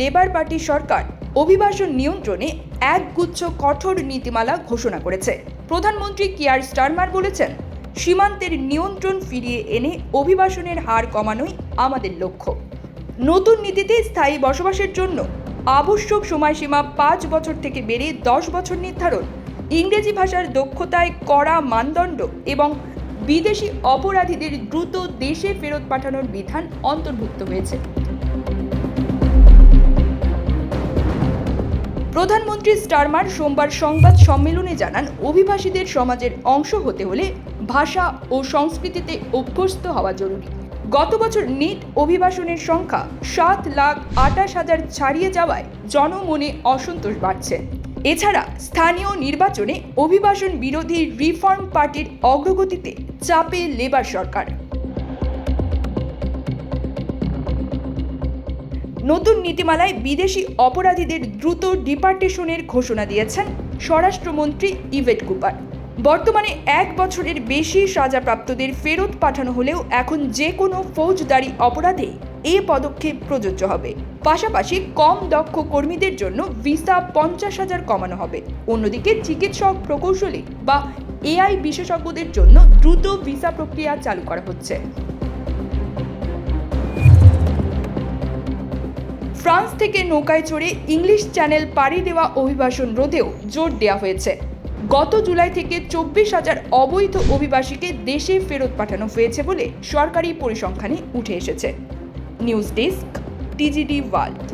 Labour party সরকার অভিবাসন নিয়ন্ত্রণে একগুচ্ছ কঠোর নীতিমালা ঘোষণা করেছে। প্রধানমন্ত্রী কিয়ার স্টারমার বলেছেন, সীমান্তের নিয়ন্ত্রণ ফিরিয়ে এনে অভিবাসনের হার কমানোই আমাদের লক্ষ্য। নতুন নীতিতে স্থায়ী বসবাসের জন্য আবশ্যক সময়সীমা পাঁচ বছর থেকে বেড়ে দশ বছর নির্ধারণ, ইংরেজি ভাষার দক্ষতায় কড়া মানদণ্ড এবং বিদেশি অপরাধীদের দ্রুত দেশে ফেরত পাঠানোর বিধান অন্তর্ভুক্ত হয়েছে। প্রধানমন্ত্রী স্টারমার সোমবার সংবাদ সম্মেলনে জানান, অভিবাসীদের সমাজের অংশ হতে হলে ভাষা ও সংস্কৃতিতে অভ্যস্ত হওয়া জরুরি। গত বছর নিট অভিবাসনের সংখ্যা সাত লাখ আটাশ হাজার ছাড়িয়ে যাওয়ায় জনমনে অসন্তোষ বাড়ছে। এছাড়া স্থানীয় নির্বাচনে অভিবাসন বিরোধী রিফর্ম পার্টির অগ্রগতিতে চাপে লেবার সরকার। নতুন নীতিমালায় বিদেশি অপরাধীদের দ্রুত ডিপার্টেশনের ঘোষণা দিয়েছেন স্বরাষ্ট্রমন্ত্রী ইভেট কুপার। বর্তমানে এক বছরের বেশি সাজাপ্রাপ্তদের ফেরত পাঠানো হলেও এখন যে কোনো ফৌজদারি অপরাধে এ পদক্ষেপ প্রযোজ্য হবে। পাশাপাশি কম দক্ষ কর্মীদের জন্য ভিসা পঞ্চাশ হাজার কমানো হবে। অন্যদিকে চিকিৎসক প্রকৌশলী বা এআই বিশেষজ্ঞদের জন্য দ্রুত ভিসা প্রক্রিয়া চালু করা হচ্ছে। থেকে নৌকায় চড়ে ইংলিশ চ্যানেল পাড়ি দেওয়া অভিবাসন রোধেও জোর দেওয়া হয়েছে। গত জুলাই থেকে চব্বিশ হাজার অবৈধ অভিবাসীকে দেশে ফেরত পাঠানো হয়েছে বলে সরকারি পরিসংখ্যানে উঠে এসেছে। News desk, TGD world.